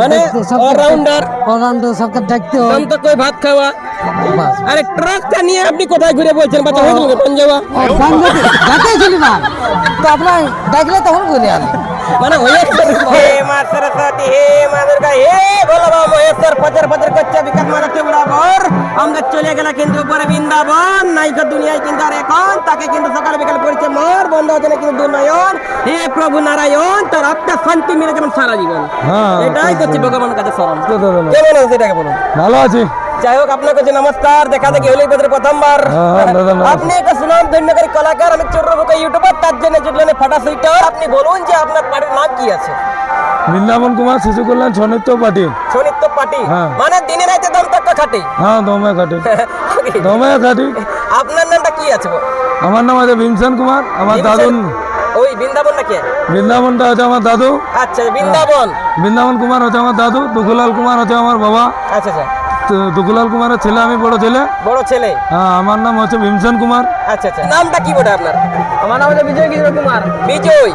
মানে allrounder allrounder সবকে দেখতে হয়। দাম কই ভাত খাওয়া। আরে ট্রাকটা নিয়ে আপনি কোথায় ঘুরে বলছেন? বাচ্চা হয়ে গেল পাঞ্জাবা? ও যাতে চলি না? তো আপনার তখন আনি। মানে হয়ে হে মা সরস্বতী হে মা দুর্গা হে বলো বাবা মহেশ্বর পচর পচর গেলা কিন্তু উপরে বৃন্দাবন নাইকা দুনিয়ায় কিন্তু আর এখন তাকে কিন্তু সকাল বিকাল পড়ছে মর বন্ধ হচ্ছে না কিন্তু দুর্নায়ন। হে প্রভু নারায়ণ তার আত্মা শান্তি মিলে যেমন সারা জীবন। হ্যাঁ, এটাই করছি ভগবানের কাছে স্মরণ। কেমন আছে? এটাকে বলুন ভালো আছি। যাই হোক আপনার কাছে নমস্কার দেখা দেখি হইলেই বোধহয় প্রথমবার। হ্যাঁ, নমস্কার। আপনি একটা সুনাম ধন্যকারী কলাকার আমি চোরবুকে ইউটিউবার তার জন্য জুটলেন ফাটা সুইটার আপনি বলুন যে আপনার বাড়ির নাম কি আছে? বৃন্দাবন কুমার শিশু কল্যাণ ছনিত্য পাটি সনিত্য পাটি হ্যাঁ। মানে দিনে রাতে দম তক্ক খাটে? হ্যাঁ দমে খাটি। দমে খাটি। আপনার নামটা কি আছে? আমার নাম আছে ভীমসেন কুমার আমার দাদু ওই বৃন্দাবন নাকি বৃন্দাবনটা হচ্ছে আমার দাদু। আচ্ছা বৃন্দাবন। বৃন্দাবন কুমার হচ্ছে আমার দাদু দুকুলাল কুমার হচ্ছে আমার বাবা। আচ্ছা আচ্ছা। তো দুকুলাল কুমারের ছেলে আমি বড় ছেলে। বড় ছেলে? হ্যাঁ আমার নাম হচ্ছে ভীমসেন কুমার। আচ্ছা আচ্ছা। নামটা কি বটে আপনার? আমার নাম হচ্ছে বিজয় কিশোর কুমার। বিজয়?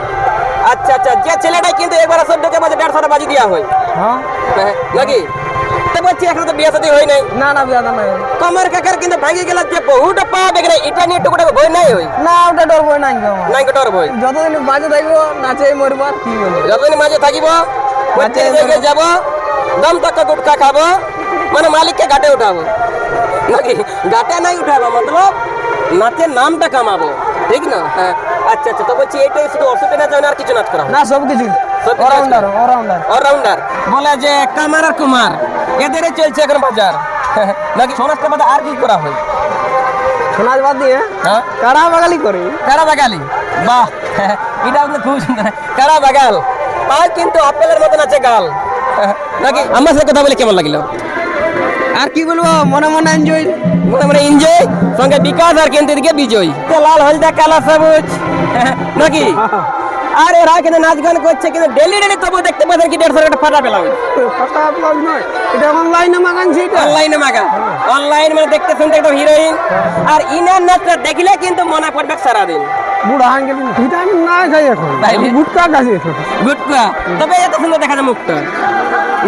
আচ্ছা আচ্ছা। যে ছেলেটা কিন্তু একবার ঢোকে মাঝে দেড়শোটা বাজি দেওয়া হয়। হ্যাঁ। হ্যাঁ, নাকি? তো বলছি এখন তো বিয়ে সাথে হয় নাই। না না বিয়া নাই। কমর কাকার কিন্তু ভাঙি গেল যে বহুটা পা বেগরে এটা নিয়ে টুকুটা ভয় নাই হই না ওটা ডর বই নাই আমার। নাই কটর ভয়? যতদিন বাজে থাকব নাচে মরবার কি বলব। যতদিন মাঝে থাকিব বাচ্চার যাব দম তক গুটকা খাব মানে মালিককে ঘাটে উঠাবো। নাকি? ঘাটে নাই উঠাবো মতলব নাচের নামটা কামাবো। ঠিক না? হ্যাঁ। আচ্ছা আচ্ছা তো বলছি এইটাই শুধু হয় না আর কিছু নাচ করা না সব কিছু। অলরাউন্ডার অলরাউন্ডার অলরাউন্ডার বলে যে কামার আর কুমার এদেরই চলছে এখন বাজার। নাকি সোনাজটা বাদে আর কি করা হয়? সোনাজ বাদ দিয়ে? হ্যাঁ। কারা বাগালি করি? কারা বাগালি? বাহ এটা আপনি খুব সুন্দর। কারা বাগাল? তাও কিন্তু আপেলের মতন আছে গাল। নাকি? আমার সাথে কথা বলে কেমন লাগল? আর কি বলব মনে মনে এনজয় মনে মনে এনজয় সঙ্গে বিকাশ আর কিন্তু এদিকে বিজয়। লাল হলদা কালা সবুজ নাকি? আর এরা কিন্তু নাচ গান করছে কিন্তু ডেলি ডেলি তবু দেখতে পাচ্ছেন কি দেড়শো টাকা ফাটা পেলাম ফাটা পেলাম নয় এটা অনলাইনে মাগানছি এটা অনলাইনে মাগা অনলাইন মানে দেখতে শুনতে একটা হিরোইন আর ইনার নাচটা দেখলে কিন্তু মনে পড়বে সারাদিন। বুড়া হান গেলি ভিটামিন না খাই এখন? গুটকা খাচ্ছি এখন। গুটকা? তবে এত সুন্দর দেখা যায় মুখটা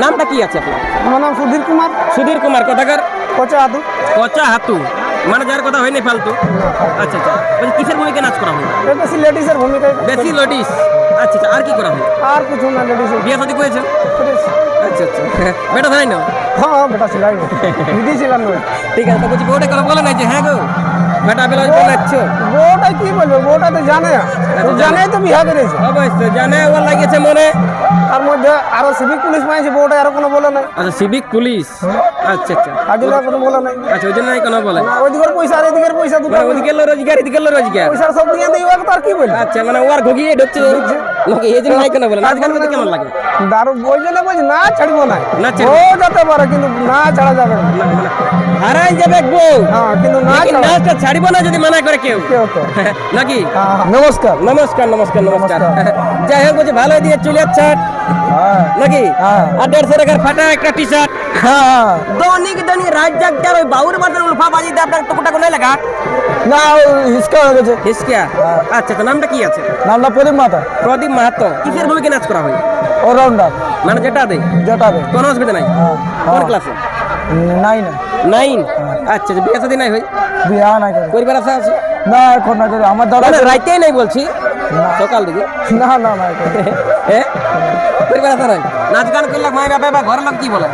নামটা কি আছে আপনার? আমার নাম সুধীর কুমার। সুধীর কুমার কথাকার কোচা হাতু। কচা হাতু? মানে যার কথা হয়নি ফালতু। আচ্ছা আচ্ছা। কিসের ভূমিকা নাচ করা হয়? বেশি লেডিসের ভূমিকা বেশি লডিস? আচ্ছা আচ্ছা আর কি করা হয়? আর কিছু না লেডিসের বিয়ে শাদী করেছেন আচ্ছা আচ্ছা। বেটা তাই না? হ্যাঁ বেটা ছিলাই। দিদি ছিলাম ঠিক আছে তো বলছি বউটা কেন বলে নাই যে হ্যাঁ গো বেটা বেলা বলাচ্ছ বউটা কি বলব? বউটা তো জানে। ও জানেই তো বিয়া করেছে। অবশ্যই জানে ওর লাগিয়েছে মনে। তার মধ্যে আরও সিভিক পুলিশ পাইছে বউটা আর কোনো বলে নাই। আচ্ছা সিভিক পুলিশ আচ্ছা আচ্ছা। আজিলা কোনো বলে নাই। আচ্ছা ওই জন্য কোনো বলে। না ওইদিকের পয়সা আর এদিকের পয়সা দুটো মানে ওদিকে রোজগার এদিকে রোজগার। পয়সা সব দিয়ে ওকে তো আর কি বলব? আচ্ছা মানে ওর ঘুগিয়ে ঢুকছে নাকি এই জন্য নাই কেন বলে নাচ গান করতে কেমন লাগে? দারু ওই জন্য বলছি না ছাড়বো না। না ও। যেতে পারে কিন্তু না ছাড়া যাবে না। হারাই যাবে বউ। হ্যাঁ কিন্তু না নাচটা ছাড়িব না যদি মানা করে কেউ। নাকি? হ্যাঁ, নমস্কার। নমস্কার নমস্কার নমস্কার। যাই হোক বলছি ভালো দিয়ে চুলের ছাট হ্যাঁ নাকি? হ্যাঁ। আর দেড়শো টাকার ফাটা একটা টি শার্ট হ্যাঁ। দৈনিক দৈনিক রাত জাগটার ওই বাউর বাজার উলফা বাজিতে আপনার টুকুটাকু নাই লাগা না হিসকা হয়ে গেছে। হিসকিয়া আচ্ছা তো নামটা কি আছে? নামটা প্রদীপ মাতা। প্রদীপ মাহাতো কিসের ভূমিকা নাচ করা হয়? অলরাউন্ডার মানে যেটা যেটা কোনো অসুবিধা নাই? হ্যাঁ, কোন হ্যাঁ। ক্লাসে নাই না নাইন? আচ্ছা আচ্ছা বিয়ে নাই হয় বিয়া নাই করে। পরিবার আছে আছে? না এখন না করে। আমার দাদা মানে রাইতেই নাই বলছি। সকাল দিকে? না না না। হ্যাঁ? পরিবার আছে নাই? নাচ গান করলে মায়ের বাবা বা ঘরের লোক কি বলে?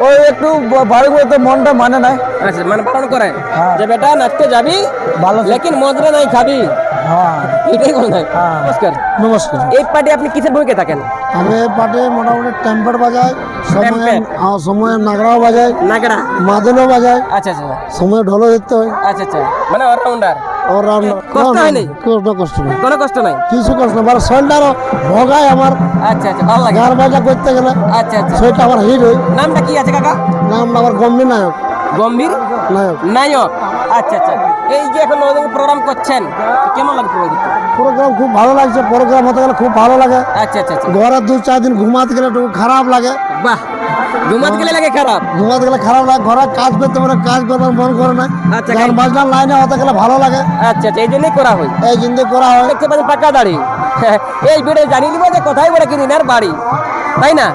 ওই একটু বাড়ি বলতে মনটা মানে নাই। আচ্ছা মানে বারণ করে। হ্যাঁ। যে বেটা নাচতে যাবি ভালো। লেকিন মজরা নাই খাবি। হ্যাঁ। এটাই হ্যাঁ। নমস্কার। নমস্কার। এই পার্টি আপনি কিসের ভূমিকা থাকেন? আমি পাটে মোটামুটি টেম্পার বাজাই সময়ে টেম্পের? সময়ে নাগরাও বাজাই নাগড়া মাদনও বাজাই আচ্ছা আচ্ছা সময়ে ঢোলও দিতে হয়। আচ্ছা আচ্ছা। মানে অলরাউন্ডার কষ্ট? কোনো কষ্ট নেই। কোনো কষ্ট নাই? কিছু কষ্ট নেই। মানে শরীরটারও ভগায় আমার। আচ্ছা আচ্ছা ভালো লাগে। গান বাজা করতে গেলে আচ্ছা আচ্ছা। সেটা আমার হিট হয়। নামটা কি আছে কাকা? নাম আমার গম্ভীর নায়ক। গম্ভীর? নায়ক। নায়ক। আচ্ছা আচ্ছা। এই যে এখন প্রোগ্রাম করছেন কেমন লাগে প্রোগ্রাম প্রোগ্রাম খুব ভালো লাগছে প্রোগ্রাম হতে গেলে খুব ভালো লাগে। আচ্ছা আচ্ছা আচ্ছা। ঘরে দু চার দিন ঘুমাতে গেলে একটু খারাপ লাগে। বাহ ঘুমাতে গেলে লাগে খারাপ? ঘুমাতে গেলে খারাপ লাগে ঘরে কাজ করতে পারে কাজ করবার মন করে না। আচ্ছা, গান বাজনার লাইনে হতে গেলে ভালো লাগে। আচ্ছা আচ্ছা এই জন্যই করা হয়। এই জিন্দে করা হয়। দেখতে পাচ্ছেন পাকা দাড়ি। এই ভিডিও জানিয়ে দিব যে কোথায় বলে কিনিনার বাড়ি। তাই না?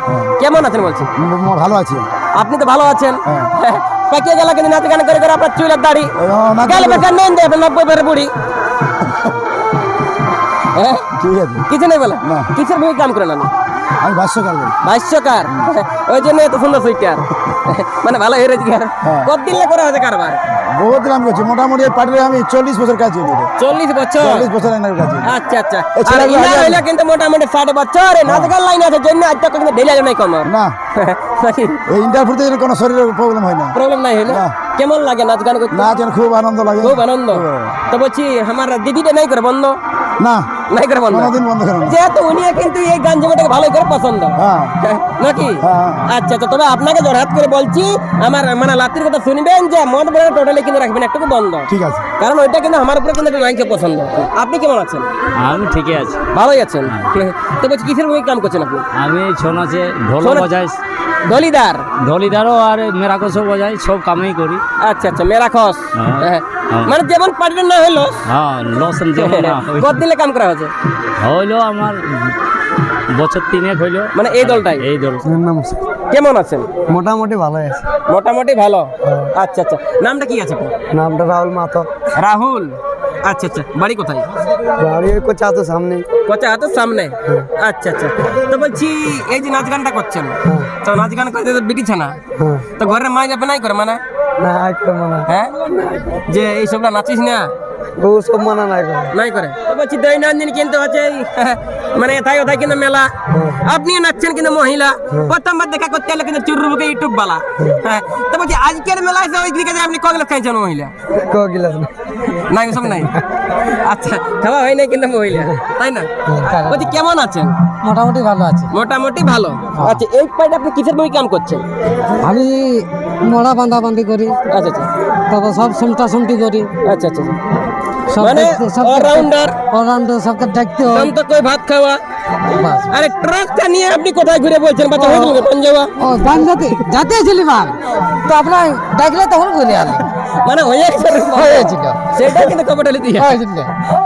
কেমন আছেন বলছি? ভালো আছি। আপনি তো ভালো আছেন। করে করে আপনার চুলের দাড়ি। নাচ গেল গান- বেকার নেন দেবে নব্বই বের বুড়ি। হ্যাঁ? ঠিক আছে। কিছু নেই বলে? না। কিসের ভূমি কাম করেন আমি আমি ভাষ্যকার ভাষ্যকার? ওই জন্য এত সুন্দর সুইটার মানে ভালো হয়ে রয়েছে কত কতদিন করে হয়েছে কারবার? বহুত নাম করছি। মোটামুটি এই পার্টিতে আমি চল্লিশ বছর কাজ করি চল্লিশ বছর? চল্লিশ বছর এনার কাজ আচ্ছা আচ্ছা। আর ছেলেগুলো ইনার কিন্তু মোটামুটি ষাট বছর। এই নাচ লাইন আছে জন্য আজ তক কিন্তু ঢেলে নাই কম না। এই ইন্টারভিউতে যেন কোনো শরীরের প্রবলেম হয় না। প্রবলেম নাই হয় না। কেমন লাগে নাচ গান করতে? নাচ খুব আনন্দ লাগে। খুব আনন্দ। তো বলছি আমার দিদিটা নাই করে বন্ধ? না। নাই করে বন্ধ। কোনোদিন বন্ধ করে যেহেতু উনি কিন্তু এই গান জমাটাকে ভালো করে পছন্দ। হ্যাঁ। নাকি? হ্যাঁ। আচ্ছা আচ্ছা তবে আপনাকে জড়হাত করে বলছি আমার মানে লাতির কথা শুনবেন যে মদ বলে টোটালি কিন্তু রাখবেন একটুকু বন্ধ। ঠিক আছে। কারণ ওইটা কিন্তু আমার উপরে কিন্তু লাইনকে পছন্দ। আপনি কেমন আছেন? আমি ঠিকই আছি। ভালোই আছেন। তো বলছি কিসের ভূমিকা কাম করছেন আপনি? আমি ছৌ নাচে ঢোল বাজাই। দলিদার। আর মেরাকসও বাজাই সব কামেই করি। আচ্ছা আচ্ছা মেরা খস হ্যাঁ। হ্যাঁ। হ্যাঁ। মানে যেমন পার্টির না হ্যাঁ যেমন কত দিলে কাম করা হয়েছে হইল আমার বছর তিনেক হইল। মানে এই দলটাই? এই দল। কেমন আছেন? মোটামুটি ভালো আছে। মোটামুটি ভালো? আচ্ছা আচ্ছা। নামটা কি আছে? নামটা রাহুল মাতো রাহুল? আচ্ছা আচ্ছা। বাড়ি কোথায়? বাড়ি ওই কোচা তো সামনে? কোচা হাতের সামনে আচ্ছা আচ্ছা। তো বলছি এই যে নাচ গানটা করছেন তো নাচ গান করতে তো বিটিছে না? হ্যাঁ। তো ঘরের মা যাবে নাই করে মানে? না একটা মানা। হ্যাঁ? যে এই সবটা নাচিস না? ও সব মানা নাই করে। নাই করে। তো বলছি দৈনন্দিন কিন্তু মানে এথায় ওথায় কিন্তু মেলা। আপনি নাচছেন কিন্তু মহিলা। প্রথমবার দেখা করতে কিন্তু ইউটিউব বালা। হ্যাঁ। তো বলছি আজকের মেলা এসে ওই দিকে যে আপনি খাইছেন মহিলা। কো গিলাস নাই সব নাই? আচ্ছা খাওয়া হয় নাই কিন্তু মহিলা। তাই না? বলছি কেমন আছেন? মোটামুটি ভালো আছে। মোটামুটি ভালো। আচ্ছা এই পাইটা আপনি কিসের বই কাম করছেন? আমি মোড়া বান্ধা বান্ধি করি। আচ্ছা আচ্ছা। তারপর সব সুমটা সুমটি করি। আচ্ছা আচ্ছা সব মানে অলরাউন্ডার অলরাউন্ডার সবকে দেখতে হয়। দাম তো কই ভাত খাওয়া। আরে ট্রাকটা নিয়ে আপনি কোথায় ঘুরে বলছেন? বাচ্চা হয়ে গেল পাঞ্জাবা? ও গান যাতে যাতে তো আপনার ডাকলে তখন ঘুরে আলে মানে হয়ে গেছে হয়েছিল সেটা কিন্তু দিয়ে হয়েছিল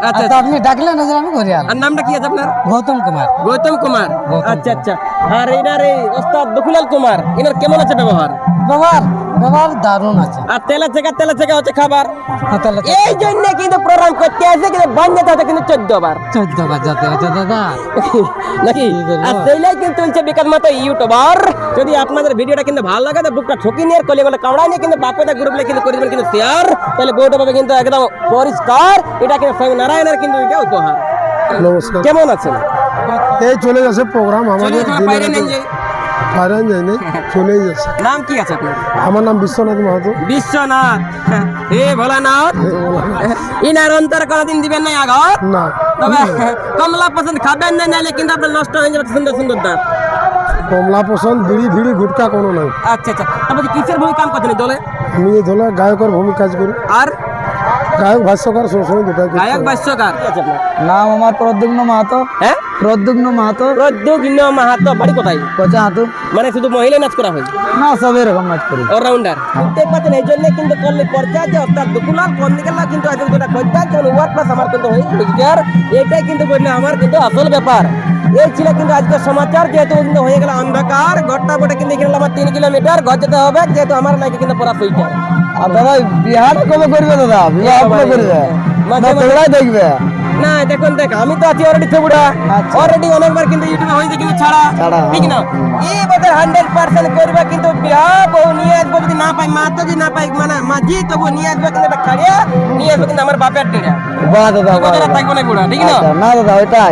আচ্ছা, তো আপনি ডাকলে না আমি ঘুরে আর নামটা কি আছে আপনার? গৌতম কুমার। গৌতম কুমার। আচ্ছা আচ্ছা। আর এনার এই ওস্তাদ দখুলাল কুমার এনার কেমন আছে ব্যবহার? ব্যবহার ব্যবহার দারুণ আছে। আর তেলা চেকা তেলা চেকা হচ্ছে খাবার। হ্যাঁ, এই জন্য কিন্তু প্রোগ্রাম করতে আসে কিন্তু বান যেতে হচ্ছে কিন্তু চোদ্দ বার। চোদ্দ বাজাতে হচ্ছে দাদা নাকি? আর সেইলাই কিন্তু চলছে বিকাশ মতো ইউটিউবার। যদি আপনাদের ভিডিওটা কিন্তু ভালো লাগে তো বুকটা ঠকি নিয়ে কলে গেলে কামড়া নিয়ে কিন্তু বাপেদা গ্রুপলে কিন্তু করে দেবেন কিন্তু শেয়ার তাহলে বউটা পাবে কিন্তু একদম পরিষ্কার। এটা কিন্তু স্বয়ং নারায়ণের কিন্তু এটা উপহার। নমস্কার। কেমন আছেন? এই চলে যাচ্ছে প্রোগ্রাম আমাদের যাচ্ছে, বাইরে নেন যে। চলেই যাচ্ছে। নাম কি আছে আপনার? আমার নাম বিশ্বনাথ মাহাতো। বিশ্বনাথ। হে ভোলানাথ। ইনার অন্তর কোনদিন দিবেন না আগত না। তবে কমলা পছন্দ খাবেন না নাহলে কিন্তু আপনার নষ্ট হয়ে যাবে সুন্দর সুন্দর দাঁত। কমলা পছন্দ বিড়ি ভিড়ি গুটকা কোনো নাই। আচ্ছা আচ্ছা। তারপর কিসের ভূমি কাম করছেন দলে? আমি এই ধরো গায়কের ভূমি কাজ করি। আর? গায়ক ভাষ্যকার সবসময় দুটাই গায়ক আপনার নাম আমার প্রদ্যুগ্ন মাহাতো। হ্যাঁ? প্রদ্যুগ্ন মাহাতো? প্রদ্যুগ্ন মাহাতো বাড়ি কোথায়? কোচা হাতু? মানে শুধু মহিলা নাচ করা হয়? না সব এরকম নাচ করি। অলরাউন্ডার বুঝতে পারছেন এই জন্য কিন্তু করলে পর্চা যে অর্থাৎ দুকুলাল কোন দিকে না কিন্তু আজকে যেটা করতে যেমন ওয়ার্ড প্লাস আমার কিন্তু হয়ে রোজগার এটাই কিন্তু বললে আমার কিন্তু আসল ব্যাপার। এই ছিল কিন্তু আজকে সমাচার যেহেতু কিন্তু হয়ে গেল অন্ধকার ঘরটা বটে কিন্তু এখানে আমার তিন কিলোমিটার ঘর যেতে হবে যেহেতু আমার নাকি কিন্তু পড়া সুইটার আর দাদা বিহারটা কবে করবে দাদা? বিবাহ কবে করবে? দেখবে। না দেখুন দেখ আমি তো আছি অলরেডি ফেবুড়া অলরেডি অনেকবার কিন্তু ইউটিউবে হয়েছে কিন্তু ছাড়া। ঠিক না? এই বছর হান্ড্রেড পার্সেন্ট করবে কিন্তু বিবাহ বউ নিয়ে আসব যদি না পাই মা তো যদি না পাই মানে মাঝি তবু নিয়ে আসব কিন্তু একটা খাড়িয়া নিয়ে আসব কিন্তু আমার বাপের ডেড়া বাহ দাদা। থাকবে না বুড়া ঠিক না? আচ্ছা, না দাদা ওইটাই।